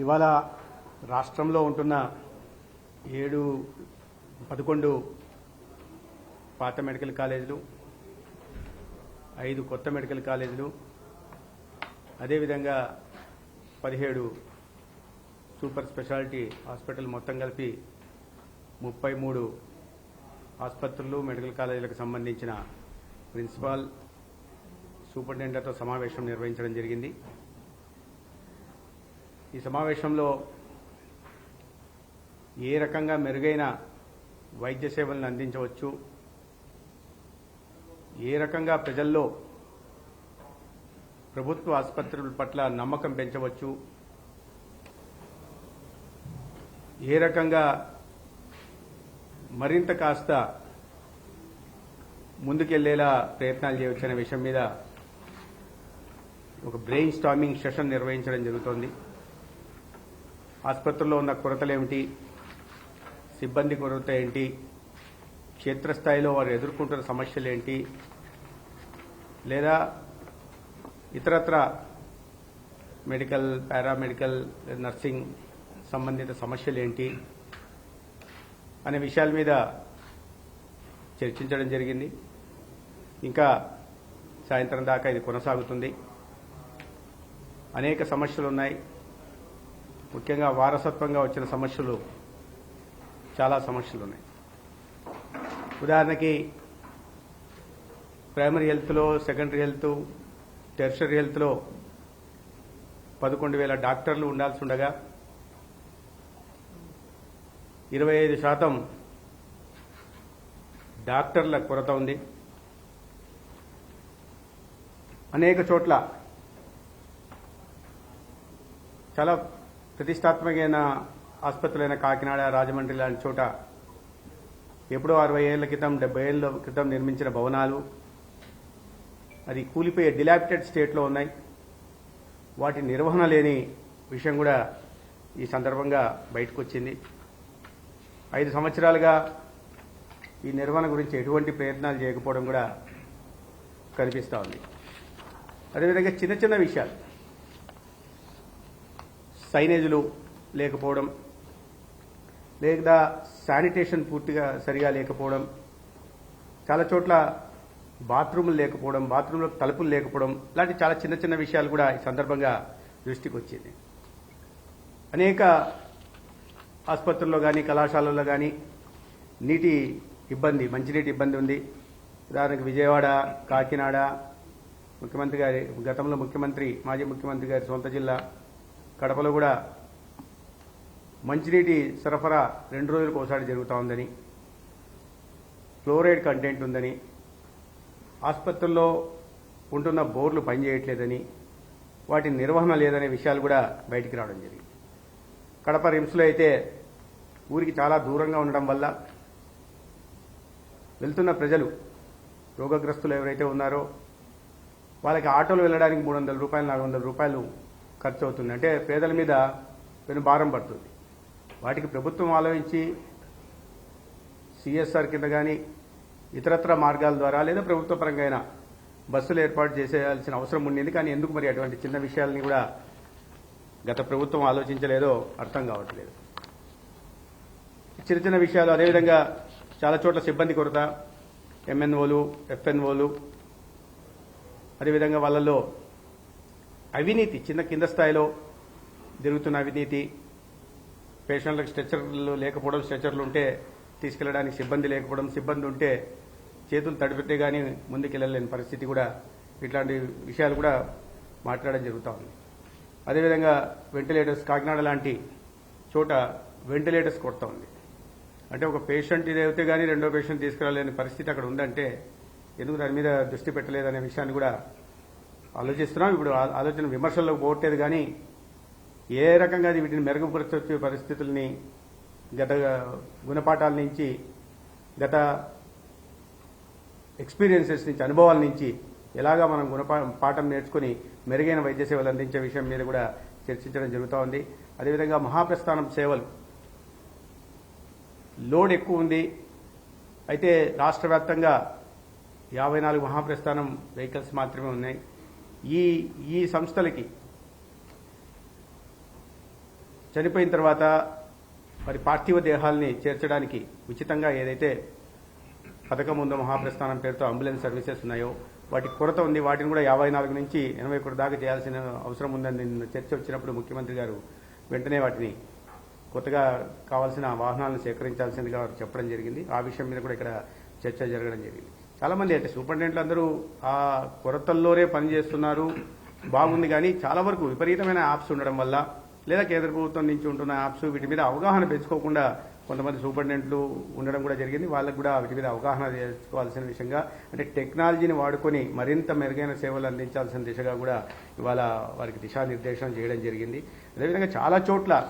ఇవాళ రాష్ట్రంలో ఉంటున్న ఏడు పదకొండు పాత మెడికల్ కాలేజీలు ఐదు కొత్త మెడికల్ కాలేజీలు అదేవిధంగా పదిహేడు సూపర్ స్పెషాలిటీ హాస్పిటల్ మొత్తం కలిపి ముప్పై మూడు ఆసుపత్రులు మెడికల్ కాలేజీలకు సంబంధించిన ప్రిన్సిపాల్ సూపరింటెండెంట్తో సమావేశం నిర్వహించడం జరిగింది. ఈ సమావేశంలో ఏ రకంగా మెరుగైన వైద్య సేవలను అందించవచ్చు? ఏ రకంగా ప్రజల్లో ప్రభుత్వ ఆసుపత్రుల పట్ల నమ్మకం పెంచవచ్చు? ఏ రకంగా మరింత కాస్త ముందుకెళ్ళేలా ప్రయత్నాలు చేయవచ్చనే విషయం మీద ఒక బ్రెయిన్ స్టామింగ్ సెషన్ నిర్వహించడం జరుగుతోంది. ఆసుపత్రుల్లో ఉన్న కొరతలు ఏమిటి? సిబ్బంది కొరత ఏంటి? క్షేత్రస్థాయిలో వారు ఎదుర్కొంటున్న సమస్యలు ఏంటి? లేదా ఇతరత్ర మెడికల్ పారామెడికల్ నర్సింగ్ సంబంధిత సమస్యలు ఏంటి? అనే విషయాల మీద చర్చించడం జరిగింది. ఇంకా సాయంత్రం దాకా ఇది కొనసాగుతుంది. అనేక సమస్యలు ఉన్నాయి. ముఖ్యంగా వారసత్వంగా వచ్చిన సమస్యలు చాలా సమస్యలు ఉన్నాయి. ఉదాహరణకి ప్రైమరీ హెల్త్లో సెకండరీ హెల్త్ టెర్షరీ హెల్త్లో పదకొండు వేల డాక్టర్లు ఉండాల్సి ఉండగా ఇరవై ఐదు శాతం డాక్టర్ల కొరత ఉంది. అనేక చోట్ల చాలా ప్రతిష్టాత్మకమైన ఆసుపత్రులైన కాకినాడ రాజమండ్రి లాంటి చోట ఎప్పుడో అరవై ఏళ్ళ క్రితం డెబ్బై ఏళ్ళ క్రితం నిర్మించిన భవనాలు అది కూలిపోయే డిలాపిటెడ్ స్టేట్లో ఉన్నాయి. వాటి నిర్వహణ లేని విషయం కూడా ఈ సందర్భంగా బయటకు వచ్చింది ఐదు సంవత్సరాలుగా ఈ నిర్వహణ గురించి ఎటువంటి ప్రయత్నాలు చేయకపోవడం కూడా కనిపిస్తూ ఉంది. అదేవిధంగా చిన్న చిన్న విషయాలు. సైనేజులు లేకపోవడం లేదా శానిటేషన్ పూర్తిగా సరిగా లేకపోవడం చాలా చోట్ల బాత్రూములు లేకపోవడం బాత్రూంలో తలుపులు లేకపోవడం ఇలాంటి చాలా చిన్న చిన్న విషయాలు కూడా ఈ సందర్భంగా దృష్టికి వచ్చింది. అనేక ఆసుపత్రుల్లో కానీ కళాశాలల్లో కానీ నీటి ఇబ్బంది మంచినీటి ఇబ్బంది ఉంది. ఉదాహరణకు విజయవాడ కాకినాడ ముఖ్యమంత్రి గారి గతంలో ముఖ్యమంత్రి మాజీ ముఖ్యమంత్రి గారి సొంత జిల్లా కడపలో కూడా మంచినీటి సరఫరా రెండు రోజులకు ఒకసారి జరుగుతూ ఉందని ఫ్లోరైడ్ కంటెంట్ ఉందని ఆసుపత్రుల్లో ఉంటున్న బోర్లు పనిచేయట్లేదని వాటి నిర్వహణ లేదనే విషయాలు కూడా బయటికి రావడం జరిగింది. కడప రిమ్స్లో అయితే ఊరికి చాలా దూరంగా ఉండడం వల్ల వెళ్తున్న ప్రజలు రోగగ్రస్తులు ఎవరైతే ఉన్నారో వాళ్ళకి ఆటోలు వెళ్ళడానికి మూడు వందల రూపాయలు నాలుగు వందల రూపాయలు ఖర్చు అవుతుంది అంటే పేదల మీద పెను భారం పడుతుంది. వాటికి ప్రభుత్వం ఆలోచించి సిఎస్ఆర్ కింద కానీ ఇతరత్ర మార్గాల ద్వారా లేదా ప్రభుత్వ పరంగా అయినా బస్సులు ఏర్పాటు చేసేయాల్సిన అవసరం ఉండింది. కానీ ఎందుకు మరి అటువంటి చిన్న విషయాలని కూడా గత ప్రభుత్వం ఆలోచించలేదో అర్థం కావట్లేదు. చిన్న చిన్న విషయాలు అదేవిధంగా చాలా చోట్ల సిబ్బంది కొరత ఎంఎన్ఓలు ఎఫ్ఎన్ఓలు అదేవిధంగా వాళ్ళల్లో అవినీతి చిన్న కింద స్థాయిలో జరుగుతున్న అవినీతి పేషెంట్లకు స్ట్రెచర్లు లేకపోవడం స్ట్రెచర్లు ఉంటే తీసుకెళ్ళడానికి సిబ్బంది లేకపోవడం సిబ్బంది ఉంటే చేతులు తడిపెట్టే కానీ ముందుకెళ్ళలేని పరిస్థితి కూడా ఇట్లాంటి విషయాలు కూడా మాట్లాడడం జరుగుతూ ఉంది. అదేవిధంగా వెంటిలేటర్స్ కాకినాడ లాంటి చోట వెంటిలేటర్స్ కొడతా ఉంది. అంటే ఒక పేషెంట్ ఇదైతే కానీ రెండో పేషెంట్ తీసుకురాలేని పరిస్థితి అక్కడ ఉందంటే ఎందుకు దాని మీద దృష్టి పెట్టలేదనే విషయాన్ని కూడా ఆలోచిస్తున్నాం. ఇప్పుడు ఆలోచన విమర్శల్లో పోవట్లేదు కానీ ఏ రకంగా అది వీటిని మెరుగుపరచే పరిస్థితుల్ని గత గుణపాఠాల నుంచి గత ఎక్స్పీరియన్సెస్ నుంచి అనుభవాల నుంచి ఎలాగా మనం గుణపా పాఠం నేర్చుకుని మెరుగైన వైద్య సేవలు అందించే విషయం మీద కూడా చర్చించడం జరుగుతూ ఉంది. అదేవిధంగా మహాప్రస్థానం సేవలు. లోడ్ ఎక్కువ ఉంది. అయితే రాష్ట్ర వ్యాప్తంగా యాభై నాలుగు మహాప్రస్థానం వెహికల్స్ మాత్రమే ఉన్నాయి. ఈ ఈ సంస్థలకి. చనిపోయిన తర్వాత మరి పార్థివ దేహాల్ని చేర్చడానికి ఉచితంగా ఏదైతే పథకం ఉందో మహాప్రస్థానం పేరుతో అంబులెన్స్ సర్వీసెస్ ఉన్నాయో వాటి కొరత ఉంది. వాటిని కూడా యాభై నాలుగు నుంచి ఎనభై ఒకటి దాకా చేయాల్సిన అవసరం ఉందని నిన్న చర్చ వచ్చినప్పుడు ముఖ్యమంత్రి గారు వెంటనే వాటిని కొత్తగా కావాల్సిన వాహనాలను సేకరించాల్సిందిగా చెప్పడం జరిగింది. ఆ విషయం మీద కూడా ఇక్కడ చర్చ జరగడం జరిగింది. చాలామంది అంటే సూపరింటెండెంట్లు అందరూ ఆ కొరతల్లోనే పనిచేస్తున్నారు. బాగుంది కానీ చాలా వరకు విపరీతమైన యాప్స్ ఉండడం వల్ల లేదా కేంద్ర ప్రభుత్వం నుంచి ఉంటున్న యాప్స్ వీటి మీద అవగాహన పెంచుకోకుండా కొంతమంది సూపరింటెండెంట్లు ఉండడం కూడా జరిగింది. వాళ్ళకు కూడా వీటి మీద అవగాహన చేసుకోవాల్సిన విషయంగా అంటే టెక్నాలజీని వాడుకొని మరింత మెరుగైన సేవలు అందించాల్సిన దిశగా కూడా ఇవాళ వారికి దిశానిర్దేశం చేయడం జరిగింది. అదేవిధంగా చాలా చోట్ల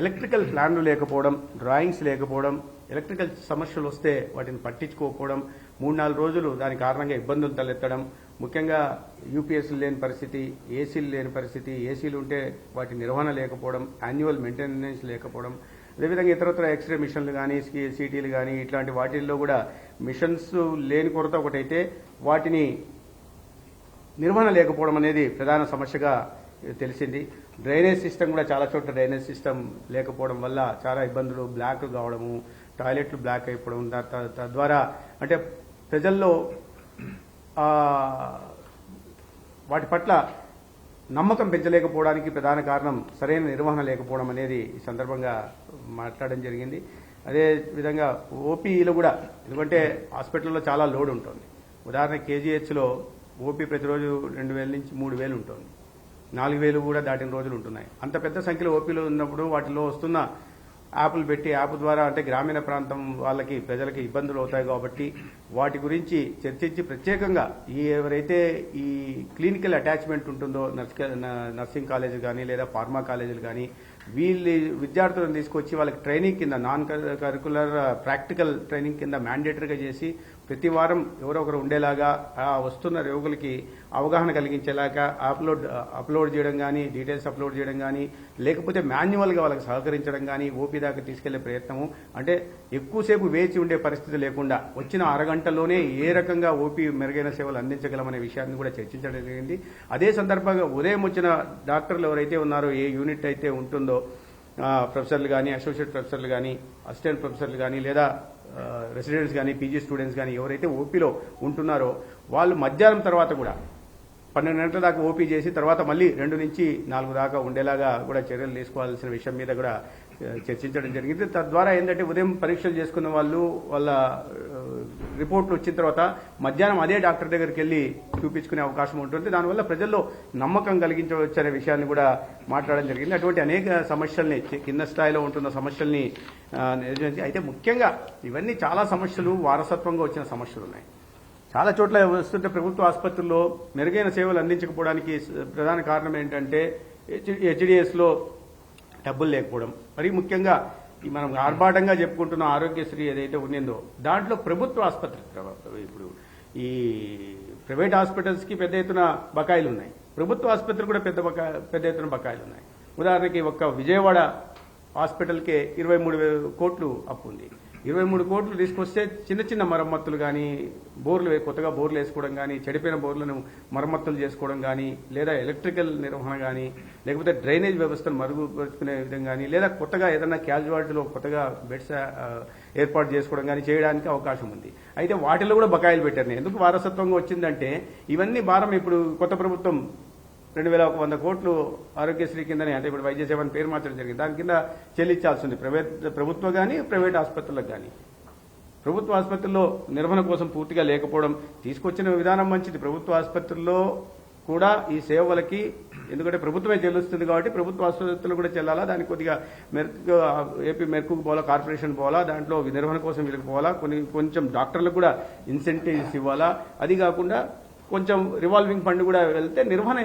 ఎలక్ట్రికల్ ప్లాన్లు లేకపోవడం డ్రాయింగ్స్ లేకపోవడం ఎలక్ట్రికల్ సమస్యలు వస్తే వాటిని పట్టించుకోకపోవడం మూడు నాలుగు రోజులు దాని కారణంగా ఇబ్బందులు తలెత్తడం ముఖ్యంగా యూపీఎస్లు లేని పరిస్థితి ఏసీలు లేని పరిస్థితి ఏసీలు ఉంటే వాటి నిర్వహణ లేకపోవడం యాన్యువల్ మెయింటెనెన్స్ లేకపోవడం అదేవిధంగా ఇతరత్ర ఎక్స్రే మిషన్లు కానీ సిటీలు కానీ ఇట్లాంటి వాటిల్లో కూడా మిషన్స్ లేని కొరత ఒకటైతే వాటిని నిర్వహణ లేకపోవడం అనేది ప్రధాన సమస్యగా తెలిసింది. డ్రైనేజ్ సిస్టమ్ కూడా చాలా చోట్ల డ్రైనేజ్ సిస్టమ్ లేకపోవడం వల్ల చాలా ఇబ్బందులు బ్లాక్ కావడము టాయిలెట్లు బ్లాక్ అయిపోవడం త- తద్వారా అంటే ప్రజల్లో వాటి పట్ల నమ్మకం పెంచలేకపోవడానికి ప్రధాన కారణం సరైన నిర్వహణ లేకపోవడం అనేది ఈ సందర్భంగా మాట్లాడడం జరిగింది. అదే విధంగా ఓపీలో కూడా ఎందుకంటే హాస్పిటల్లో చాలా లోడ్ ఉంటుంది. ఉదాహరణ కేజీహెచ్లో ఓపీ ప్రతిరోజు రెండు వేల నుంచి మూడు వేలు ఉంటుంది. నాలుగు వేలు కూడా దాటిన రోజులు ఉంటున్నాయి. అంత పెద్ద సంఖ్యలో ఓపీలు ఉన్నప్పుడు వాటిలో వస్తున్న యాప్లు పెట్టి యాప్ ద్వారా అంటే గ్రామీణ ప్రాంతం వాళ్ళకి ప్రజలకి ఇబ్బందులు అవుతాయి కాబట్టి వాటి గురించి చర్చించి ప్రత్యేకంగా ఈ ఎవరైతే ఈ క్లినికల్ అటాచ్మెంట్ ఉంటుందో నర్స్- నర్సింగ్ కాలేజ్ కానీ లేదా ఫార్మా కాలేజీలు కానీ వీళ్ళు విద్యార్థులను తీసుకొచ్చి వాళ్ళకి ట్రైనింగ్ కింద నాన్ కరికులర్ ప్రాక్టికల్ ట్రైనింగ్ కింద మ్యాండేటరీగా చేసి ప్రతి వారం ఎవరో ఒకరు ఉండేలాగా ఆ వస్తున్న రోగులకి అవగాహన కలిగించేలాగా అప్లోడ్ అప్లోడ్ చేయడం కానీ డీటెయిల్స్ అప్లోడ్ చేయడం కానీ లేకపోతే మాన్యువల్గా వాళ్ళకి సహకరించడం కానీ ఓపీ దాకా తీసుకెళ్ళే ప్రయత్నము. అంటే ఎక్కువసేపు వేచి ఉండే పరిస్థితి లేకుండా వచ్చిన అరగంట గంటల్లోనే ఏ రకంగా ఓపీ మెరుగైన సేవలు అందించగలమనే విషయాన్ని కూడా చర్చించడం జరిగింది. అదే సందర్భంగా ఉదయం వచ్చిన డాక్టర్లు ఎవరైతే ఉన్నారో ఏ యూనిట్ అయితే ఉంటుందో ప్రొఫెసర్లు కానీ అసోసియేట్ ప్రొఫెసర్లు కానీ అసిస్టెంట్ ప్రొఫెసర్లు కానీ లేదా రెసిడెంట్స్ కానీ పీజీ స్టూడెంట్స్ కానీ ఎవరైతే ఓపీలో ఉంటున్నారో వాళ్ళు మధ్యాహ్నం తర్వాత కూడా పన్నెండు గంటల దాకా ఓపీ చేసి తర్వాత మళ్ళీ రెండు నుంచి నాలుగు దాకా ఉండేలాగా కూడా చర్యలు తీసుకోవాల్సిన విషయం మీద కూడా చర్చించడం జరిగింది. తద్వారా ఏంటంటే ఉదయం పరీక్షలు చేసుకున్న వాళ్ళు వాళ్ళ రిపోర్ట్లు వచ్చిన తర్వాత మధ్యాహ్నం అదే డాక్టర్ దగ్గరికి వెళ్ళి చూపించుకునే అవకాశం ఉంటుంది. దానివల్ల ప్రజల్లో నమ్మకం కలిగించవచ్చనే విషయాన్ని కూడా మాట్లాడడం జరిగింది. అటువంటి అనేక సమస్యల్ని కింద స్థాయిలో ఉంటున్న సమస్యల్ని అయితే ముఖ్యంగా ఇవన్నీ చాలా సమస్యలు వారసత్వంగా వచ్చిన సమస్యలు ఉన్నాయి. చాలా చోట్ల వస్తుంటే ప్రభుత్వ ఆసుపత్రుల్లో మెరుగైన సేవలు అందించకపోవడానికి ప్రధాన కారణం ఏంటంటే హెచ్డిఎస్లో డబ్బులు లేకపోవడం. మరి ముఖ్యంగా ఈ మనం ఆర్భాటంగా చెప్పుకుంటున్న ఆరోగ్యశ్రీ ఏదైతే ఉన్నిందో దాంట్లో ప్రభుత్వ ఆసుపత్రి ఇప్పుడు ఈ ప్రైవేట్ హాస్పిటల్స్కి పెద్ద ఎత్తున బకాయిలు ఉన్నాయి. ప్రభుత్వ ఆసుపత్రి కూడా పెద్ద బకా పెద్ద ఎత్తున బకాయిలు ఉన్నాయి. ఉదాహరణకి ఒక్క విజయవాడ హాస్పిటల్కే ఇరవై మూడు కోట్లు అప్పు ఉంది. ఇరవై మూడు కోట్లు తీసుకొస్తే చిన్న చిన్న మరమ్మతులు కానీ బోర్లు కొత్తగా బోర్లు వేసుకోవడం కానీ చెడిపోయిన బోర్లను మరమ్మతులు చేసుకోవడం కానీ లేదా ఎలక్ట్రికల్ నిర్వహణ కానీ లేకపోతే డ్రైనేజ్ వ్యవస్థను మరుగుపరుచుకునే విధంగా కానీ లేదా కొత్తగా ఏదైనా క్యాజువాలిటీలో కొత్తగా బెడ్స్ ఏర్పాటు చేసుకోవడం కానీ చేయడానికి అవకాశం ఉంది. అయితే వాటిలో కూడా బకాయిలు పెట్టారు. ఎందుకు వారసత్వంగా వచ్చిందంటే ఇవన్నీ భారం ఇప్పుడు కొత్త ప్రభుత్వం రెండు వేల ఒక వంద కోట్లు ఆరోగ్యశ్రీ కిందనే అంటే ఇప్పుడు వైద్య సేవ పేరు మార్చడం జరిగింది. దాని కింద చెల్లించాల్సి ఉంది ప్రైవేట్ ప్రభుత్వం కానీ ప్రైవేట్ ఆసుపత్రులకు కానీ ప్రభుత్వ ఆసుపత్రుల్లో నిర్వహణ కోసం పూర్తిగా లేకపోవడం తీసుకొచ్చిన విధానం మంచిది. ప్రభుత్వ ఆసుపత్రుల్లో కూడా ఈ సేవలకి ఎందుకంటే ప్రభుత్వమే చెల్లిస్తుంది కాబట్టి ప్రభుత్వ ఆసుపత్రులు కూడా చెల్లాలా దానికి కొద్దిగా మెరుకు ఏపీ మెరుకు పోవాలా కార్పొరేషన్ పోవాలా దాంట్లో నిర్వహణ కోసం వీళ్ళకి పోవాలా కొన్ని కొంచెం డాక్టర్లకు కూడా ఇన్సెంటివ్స్ ఇవ్వాలా. అది కాకుండా కొంచెం రివాల్వింగ్ ఫండ్ కూడా వెళ్తే నిర్వహణ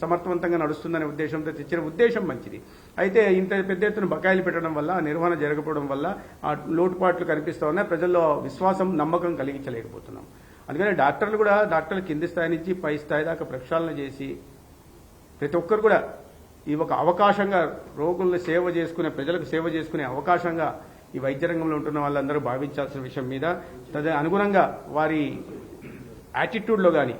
సమర్థవంతంగా నడుస్తుందనే ఉద్దేశంతో తెచ్చిన ఉద్దేశం మంచిది. అయితే ఇంత పెద్ద ఎత్తున బకాయిలు పెట్టడం వల్ల నిర్వహణ జరగకపోవడం వల్ల ఆ లోటుపాట్లు కనిపిస్తూ ఉన్నాయి. ప్రజల్లో విశ్వాసం నమ్మకం కలిగించలేకపోతున్నాం. అందుకని డాక్టర్లు కూడా డాక్టర్లు కింది స్థాయి నుంచి పై స్థాయి దాకా ప్రక్షాళన చేసి ప్రతి ఒక్కరు కూడా ఈ ఒక అవకాశంగా రోగులను సేవ చేసుకునే ప్రజలకు సేవ చేసుకునే అవకాశంగా ఈ వైద్య రంగంలో ఉంటున్న వాళ్ళందరూ భావించాల్సిన విషయం మీద తద అనుగుణంగా వారి యాటిట్యూడ్లో కానీ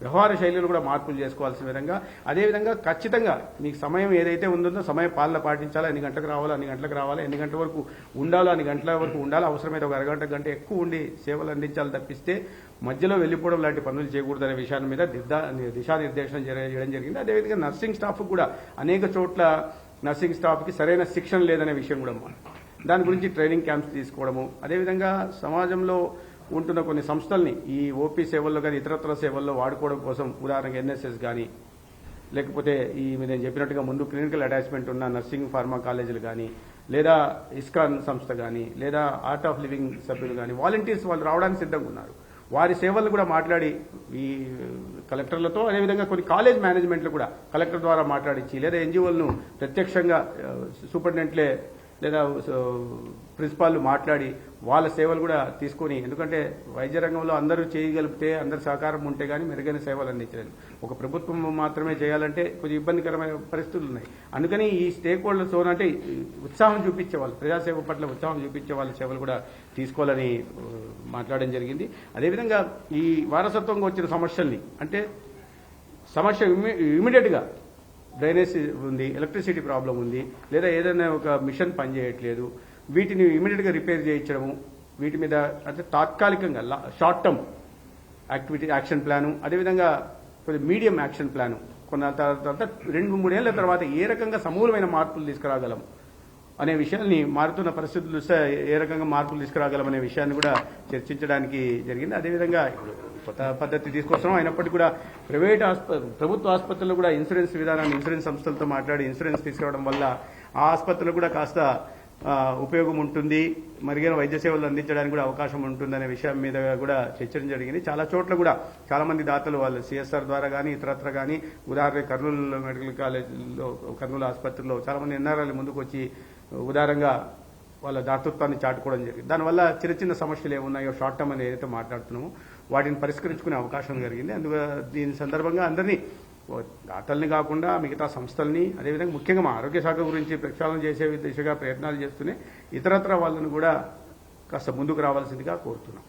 వ్యవహార శైలిలో కూడా మార్పులు చేసుకోవాల్సిన విధంగా అదేవిధంగా ఖచ్చితంగా మీకు సమయం ఏదైతే ఉందో సమయ పాలన పాటించాలా ఎన్ని గంటలకు రావాలా అన్ని గంటలకు రావాలా ఎన్ని గంటల వరకు ఉండాలో అన్ని గంటల వరకు ఉండాలి అవసరమైతే ఒక అరగంట గంట ఎక్కువ ఉండి సేవలు అందించాలి తప్పిస్తే మధ్యలో వెళ్ళిపోవడం లాంటి పనులు చేయకూడదనే విషయాన్ని మీద దిశానిర్దేశం చేయడం జరిగింది. అదేవిధంగా నర్సింగ్ స్టాఫ్ కూడా అనేక చోట్ల నర్సింగ్ స్టాఫ్కి సరైన శిక్షణ లేదనే విషయం కూడా మా- దాని గురించి ట్రైనింగ్ క్యాంప్స్ తీసుకోవడము అదేవిధంగా సమాజంలో ఉంటున్న కొన్ని సంస్థల్ని ఈ ఓపీ సేవల్లో కానీ ఇతరత్ర సేవల్లో వాడుకోవడం కోసం ఉదాహరణకు ఎన్ఎస్ఎస్ కానీ లేకపోతే ఈ నేను చెప్పినట్టుగా ముందు క్లినికల్ అటాచ్మెంట్ ఉన్న నర్సింగ్ ఫార్మా కాలేజీలు కానీ లేదా ఇస్కాన్ సంస్థ కానీ లేదా ఆర్ట్ ఆఫ్ లివింగ్ సభ్యులు కానీ వాలంటీర్స్ వాళ్ళు రావడానికి సిద్ధంగా ఉన్నారు. వారి సేవలు కూడా మాట్లాడి ఈ కలెక్టర్లతో అదేవిధంగా కొన్ని కాలేజ్ మేనేజ్మెంట్లు కూడా కలెక్టర్ ద్వారా మాట్లాడించి లేదా ఎన్జిఓలను ప్రత్యక్షంగా సూపరింటెండెంట్లే లేదా ప్రిన్సిపాల్ మాట్లాడి వాళ్ళ సేవలు కూడా తీసుకొని ఎందుకంటే వైద్య రంగంలో అందరూ చేయగలిగితే అందరి సహకారం ఉంటే కానీ మెరుగైన సేవలు అందించలేదు. ఒక ప్రభుత్వం మాత్రమే చేయాలంటే కొంచెం ఇబ్బందికరమైన పరిస్థితులు ఉన్నాయి. అందుకని ఈ స్టేక్ హోల్డర్స్ అంటే ఉత్సాహం చూపించే వాళ్ళు ప్రజాసేవ పట్ల ఉత్సాహం చూపించే వాళ్ళ సేవలు కూడా తీసుకోవాలని మాట్లాడడం జరిగింది. అదేవిధంగా ఈ వారసత్వంగా వచ్చిన సమస్యల్ని అంటే సమస్య ఇమీడియట్గా డ్రైనేజ్ ఉంది ఎలక్ట్రిసిటీ ప్రాబ్లం ఉంది లేదా ఏదైనా ఒక మిషన్ పనిచేయట్లేదు వీటిని ఇమీడియట్గా రిపేర్ చేయించడము వీటి మీద అంటే తాత్కాలికంగా short term activity action plan అదేవిధంగా కొద్ది మీడియం యాక్షన్ ప్లాను కొన్న తర్వాత రెండు మూడేళ్ళ తర్వాత ఏ రకంగా సమూలమైన మార్పులు తీసుకురాగలం అనే విషయాన్ని మారుతున్న పరిస్థితులు ఏ రకంగా మార్పులు తీసుకురాగలం అనే విషయాన్ని కూడా చర్చించడానికి జరిగింది. అదేవిధంగా ఇప్పుడు కొత్త పద్ధతి తీసుకొస్తున్నాం. అయినప్పటికీ కూడా ప్రైవేట్ ప్రభుత్వ ఆసుపత్రుల్లో కూడా ఇన్సూరెన్స్ విధానాన్ని ఇన్సూరెన్స్ సంస్థలతో మాట్లాడి ఇన్సూరెన్స్ తీసుకురావడం వల్ల ఆ ఆసుపత్రులు కూడా కాస్త ఉపయోగం ఉంటుంది. మరిగైన వైద్య సేవలు అందించడానికి కూడా అవకాశం ఉంటుందనే విషయం మీద కూడా చర్చించడం జరిగింది. చాలా చోట్ల కూడా చాలా మంది దాతలు వాళ్ళు సిఎస్ఆర్ ద్వారా కానీ ఇతరత్ర కానీ ఉదాహరణ కర్నూలు మెడికల్ కాలేజీలో కర్నూలు ఆసుపత్రిలో చాలా మంది ఎన్ఆర్ఐలు ముందుకు వచ్చి ఉదారంగా వాళ్ళ దాతృత్వాన్ని చాటుకోవడం జరిగింది. దానివల్ల చిన్న చిన్న సమస్యలు ఏమున్నాయో షార్ట్ టర్మ్ అని ఏదైతే మాట్లాడుతున్నామో వాటిని పరిష్కరించుకునే అవకాశం జరిగింది అందుకు దీని సందర్భంగా అందరినీ దాతల్ని కాకుండా మిగతా సంస్థల్ని అదేవిధంగా ముఖ్యంగా మా ఆరోగ్య శాఖ గురించి ప్రక్షాళన చేసే దిశగా ప్రయత్నాలు చేస్తూనే ఇతరత్ర వాళ్ళను కూడా కాస్త ముందుకు రావాల్సిందిగా కోరుతున్నాం.